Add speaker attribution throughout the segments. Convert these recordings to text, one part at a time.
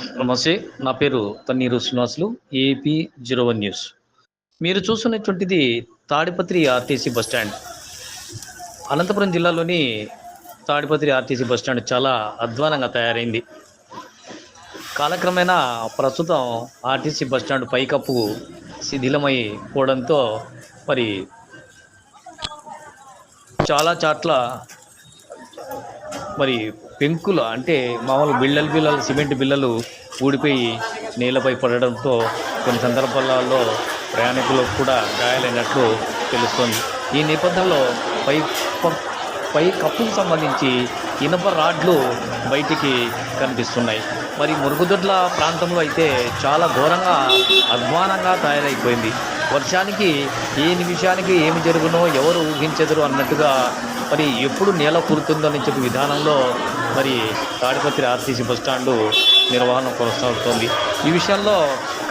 Speaker 1: నమస్తే నా పేరు Tanneeru Srinivasulu AP zero one news. మీరు చూస్తున్నటువంటిది Tadipatri RTC bus stand. Anantapur జిల్లాలోని తాడిపత్రి ఆర్టీసీ బస్ స్టాండ్ చాలా అధ్వానంగా తయారైంది. కాలక్రమేణా ప్రస్తుతం ఆర్టీసీ బస్ స్టాండ్ పైకప్పు శిథిలమై పోవడంతో మరి చాలా చాట్ల మరి పెంకులు అంటే మామూలు బిళ్ళలు బిళ్ళలు సిమెంట్ బిళ్ళలు ఊడిపోయి నేలపై పడడంతో కొన్ని సందర్భాలలో ప్రయాణికులకు కూడా గాయాలైనట్లు తెలుస్తోంది. ఈ నేపథ్యంలో పై పై కప్పుకు సంబంధించి ఇనుప రాడ్లు బయటికి కనిపిస్తున్నాయి. మరి మురుగుదొడ్ల ప్రాంతంలో అయితే చాలా ఘోరంగా అధ్వానంగా తయారైపోయింది. వర్షానికి ఏ నిమిషానికి ఏమి జరుగునో ఎవరు ఊహించెదరు అన్నట్టుగా మరి ఎప్పుడు నేల కూరుతుందో అని చెప్పి విధానంలో మరి తాడిపత్రి ఆర్టీసీ బస్ స్టాండు నిర్వహణ కొనసాగుతోంది. ఈ విషయంలో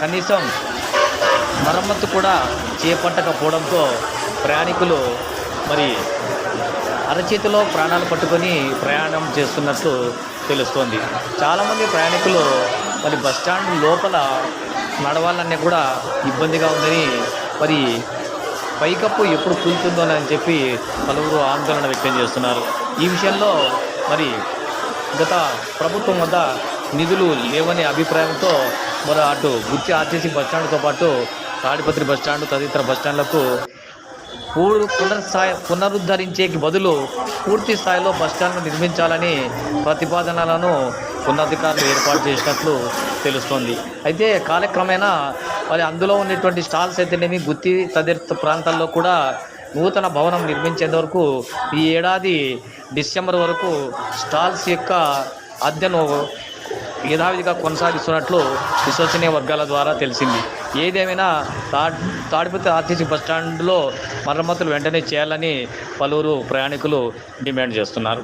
Speaker 1: కనీసం మరమ్మత్తు కూడా చేపట్టకపోవడంతో ప్రయాణికులు మరి అరచేతిలో ప్రాణాలు పట్టుకొని ప్రయాణం చేస్తున్నట్లు తెలుస్తోంది. చాలామంది ప్రయాణికులు మరి బస్ స్టాండ్ లోపల నడవాలన్నీ కూడా ఇబ్బందిగా ఉందని మరి పైకప్పు ఎప్పుడు కూలుతుందో అని చెప్పి పలువురు ఆందోళన వ్యక్తం చేస్తున్నారు. ఈ విషయంలో మరి గత ప్రభుత్వం వద్ద నిధులు లేవనే అభిప్రాయంతో మరి అటు గుర్తి ఆర్టీసీ బస్ స్టాండ్తో పాటు తాడిపత్రి బస్ స్టాండ్ తదితర బస్ స్టాండ్లకు పూర్ పునర్స్థాయి పునరుద్ధరించేకి బదులు పూర్తి స్థాయిలో బస్టాండ్ను నిర్మించాలని ప్రతిపాదనలను ఉన్నధికారులు ఏర్పాటు చేసినట్లు తెలుస్తోంది. అయితే కాలక్రమేణా మరి అందులో ఉన్నటువంటి స్టాల్స్ అయితేనేమి గుత్తి తదితర ప్రాంతాల్లో కూడా నూతన భవనం నిర్మించేంత వరకు ఈ ఏడాది డిసెంబర్ వరకు స్టాల్స్ యొక్క అద్దెను యథావిధిగా కొనసాగిస్తున్నట్లు విశ్వసనీయ వర్గాల ద్వారా తెలిసింది. ఏదేమైనా తా తాడిపత్రి ఆర్టీసీ బస్టాండ్లో మరమ్మతులు వెంటనే చేయాలని పలువురు ప్రయాణికులు డిమాండ్ చేస్తున్నారు.